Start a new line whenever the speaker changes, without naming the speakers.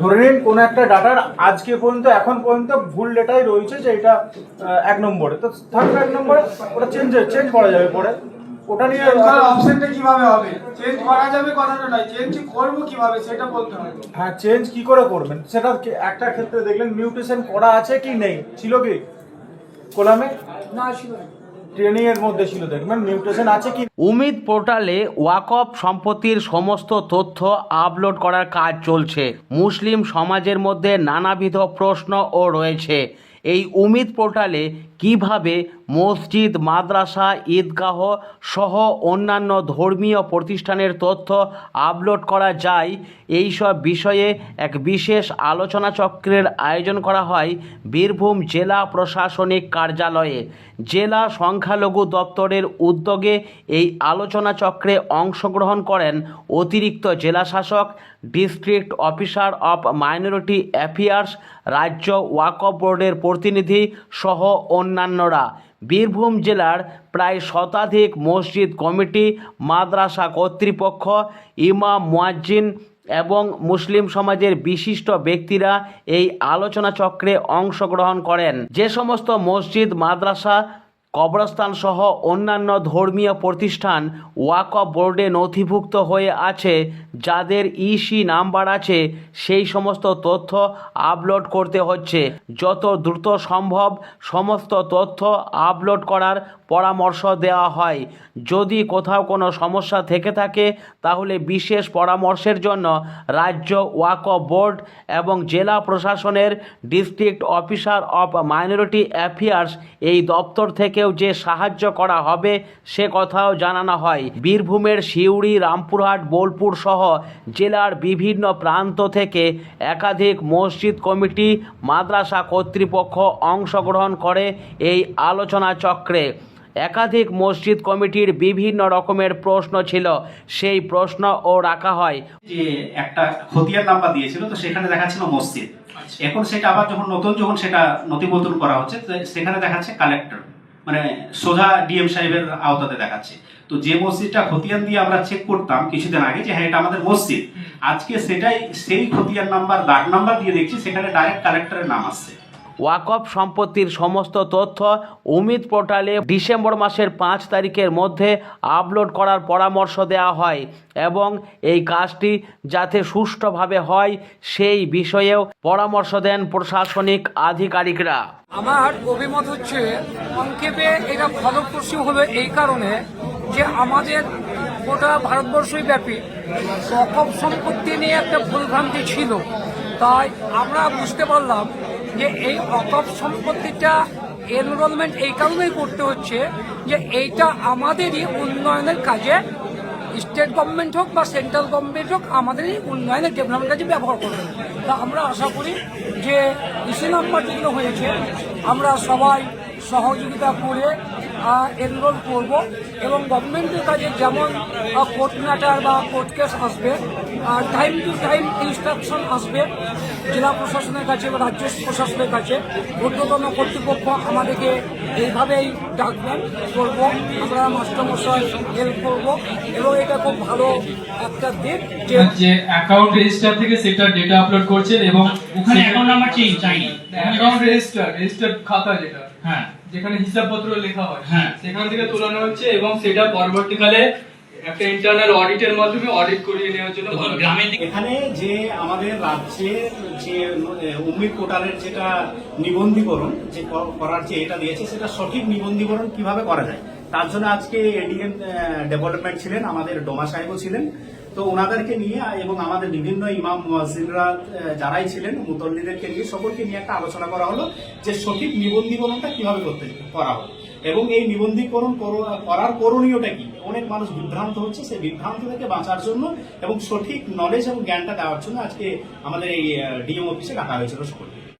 ধরে নিন কোনো একটা ডাটার আজকে পর্যন্ত এখন পর্যন্ত ভুল ডেটাই রয়েছে যে এটা এক নম্বরে। তো থাকবে এক নম্বরে ওটা চেঞ্জ চেঞ্জ করা যাবে পরে। ওটা নিয়ে
অপশনটা কীভাবে হবে? চেঞ্জ করা যাবে কথাটা নয় চেঞ্জ করব কীভাবে সেটা বলতে হবে।
হ্যাঁ চেঞ্জ কি করে করবেন? সেটা একটা ক্ষেত্রে দেখলেন মিউটেশন করা আছে কি নেই? ছিল কি? কোলামে?
না ছিল না।
ট্রেনিং এর মধ্যে ছিল, দেখবেন? মিউটেশন আছে কি?
উমিদ পোর্টালে ওয়াকফ সম্পত্তির সমস্ত তথ্য আপলোড করার কাজ চলছে। মুসলিম সমাজের মধ্যে নানাবিধ প্রশ্নও রয়েছে। এই উমিদ পোর্টালে কীভাবে মসজিদ, মাদ্রাসা, ঈদগাহ সহ অন্যান্য ধর্মীয় প্রতিষ্ঠানের তথ্য আপলোড করা যায় এই সব বিষয়ে এক বিশেষ আলোচনা চক্রের আয়োজন করা হয় বীরভূম জেলা প্রশাসনিক কার্যালয়ে। জেলা সংখ্যালঘু দপ্তরের উদ্যোগে এই আলোচনা চক্রে অংশগ্রহণ করেন অতিরিক্ত জেলা শাসক district officer of minority affairs, রাজ্য ওয়াকফ বোর্ডের প্রতিনিধি সহ অন্যান্যরা। বীরভূম জেলার প্রায় শতাধিক মসজিদ কমিটি, মাদ্রাসা কর্তৃপক্ষ, ইমাম মুয়াজ্জিন এবং মুসলিম সমাজের বিশিষ্ট ব্যক্তিরা এই আলোচনা চক্রে অংশগ্রহণ করেন। যে সমস্ত মসজিদ, মাদ্রাসা কবরস্থান সহ অন্যান্য ধর্মীয় প্রতিষ্ঠান ওয়াকফ বোর্ডে নথিভুক্ত হয়ে আছে, যাদের ইসি নাম্বার আছে, সেই সমস্ত তথ্য আপলোড করতে হচ্ছে। যত দ্রুত সম্ভব সমস্ত তথ্য আপলোড করার পরামর্শ দেওয়া হয়। যদি কোথাও কোনো সমস্যা থেকে থাকে, তাহলে বিশেষ পরামর্শের জন্য রাজ্য ওয়াকফ বোর্ড এবং জেলা প্রশাসনের district officer of minority affairs এই দপ্তর থেকেও যে সাহায্য করা হবে সে কথাও জানানো হয়। বীরভূমের সিউড়ি রামপুরহাট বোলপুর সহ জেলার বিভিন্ন প্রান্ত থেকে একাধিক মসজিদ কমিটি মাদ্রাসা কর্তৃপক্ষ অংশগ্রহণ করে এই আলোচনা চক্রে। একাধিক মসজিদ কমিটির বিভিন্ন রকমের প্রশ্ন ছিল সেই প্রশ্নও রাখা হয়।
যে একটা খতিয়ান নাম্বার দিয়েছিল তো সেখানে দেখাচ্ছিল মসজিদ। এখন সেটা আবার যখন নতুন যখন সেটা নথিবদ্ধ করা হচ্ছে সেখানে দেখাচ্ছে কালেক্টর মানে সোজা ডিএম সাহেবের আওতাতে দেখাচ্ছে। তো যে মসজিদটা খতিয়ান দিয়ে আমরা চেক করতাম কিছুদিন আগে যে হ্যাঁ এটা আমাদের মসজিদ। আজকে সেটাই সেই খতিয়ান নাম্বার দাগ নাম্বার দিয়ে দেখছি সেখানে ডাইরেক্ট কালেক্টরের নাম আসছে।
ওয়াকফ সম্পত্তির সমস্ত তথ্য উমিদ পোর্টালে ডিসেম্বর মাসের পাঁচ তারিখের মধ্যে আপলোড করার পরামর্শ দেওয়া হয় এবং এই কাজটি যাতে সুষ্ঠুভাবে হয় সেই বিষয়েও পরামর্শ দেন প্রশাসনিক আধিকারিকরা।
আমার অভিমত হচ্ছে সংক্ষেপে এটা ফলপ্রসূ হলো এই কারণে যে আমাদের গোটা ভারতবর্ষই ব্যাপী রকম সম্পত্তি নিয়ে একটা ভুলভ্রান্তি ছিল। তাই আমরা বুঝতে পারলাম যে এই অকপ সম্পত্তিটা এনরোলমেন্ট এই কারণেই করতে হচ্ছে যে এইটা আমাদেরই উন্নয়নের কাজে স্টেট গভর্নমেন্ট হোক বা সেন্ট্রাল গভর্নমেন্ট হোক, আমাদেরই উন্নয়নের ডেভেলপমেন্ট কাজে ব্যবহার করবে। তা আমরা আশা করি যে ইসি নাম্বার যেগুলো হয়েছে, আমরা সবাই সহযোগিতা করে এনরোল করব এবং গভর্নমেন্টের কাজে যেমন কোর্ট ম্যাটার বা কোর্ট কেস আসবে টাইম টু টাইম ইনস্ট্রাকশন আসবে জেলা প্রশাসনের কাছে বা রাজ্য প্রশাসনের কাছে ঊর্ধ্বতন কর্তৃপক্ষ আমাদেরকে এইভাবেই ডাকবেন করব আমরা মাস্টারমশাই হেল্প করব এবং এটা খুব ভালো একটা দিক যে
অ্যাকাউন্ট রেজিস্টার থেকে সেটা ডেটা আপলোড করছেন এবং
ওখানে অ্যাকাউন্ট নাম্বার চেঞ্জ চাইনি।
অ্যাকাউন্ট রেজিস্টার রেজিস্টার খাতা যেটা।
হ্যাঁ
যেখানে হিসাবপত্র লেখা হয়
হ্যাঁ।
সেখান থেকে তোলানো হচ্ছে এবং সেটা পরবর্তীকালে একটা ইন্টারনাল অডিটের মাধ্যমে অডিট করিয়ে নেওয়ার জন্য।
গ্রামের দিকে
এখানে যে আমাদের রাজ্যের যে উম্মিদ পোর্টালের যেটা নিবন্ধীকরণ যে করার যে এটা দিয়েছে সেটা সঠিক নিবন্ধীকরণ কীভাবে করা যায় তার জন্য আজকে এডিএম ডেভেলপমেন্ট ছিলেন আমাদের ডোমা সাহেবও ছিলেন তো ওনাদেরকে নিয়ে এবং আমাদের বিভিন্ন ইমাম মুয়াজ্জিনরা আহ, যারাই ছিলেন মুতল্লিদেরকে নিয়ে সকলকে নিয়ে একটা আলোচনা করা হলো যে সঠিক নিবন্ধীকরণটা কীভাবে করতে করা হবে এবং এই নিবন্ধীকরণ করো- করার করণীয়টা কি? অনেক মানুষ বিভ্রান্ত হচ্ছে সেই বিভ্রান্ত থেকে বাঁচার জন্য এবং সঠিক নলেজ এবং জ্ঞানটা দেওয়ার জন্য আজকে আমাদের এই ডিএম অফিসে ডাকা হয়েছিল সকলকে।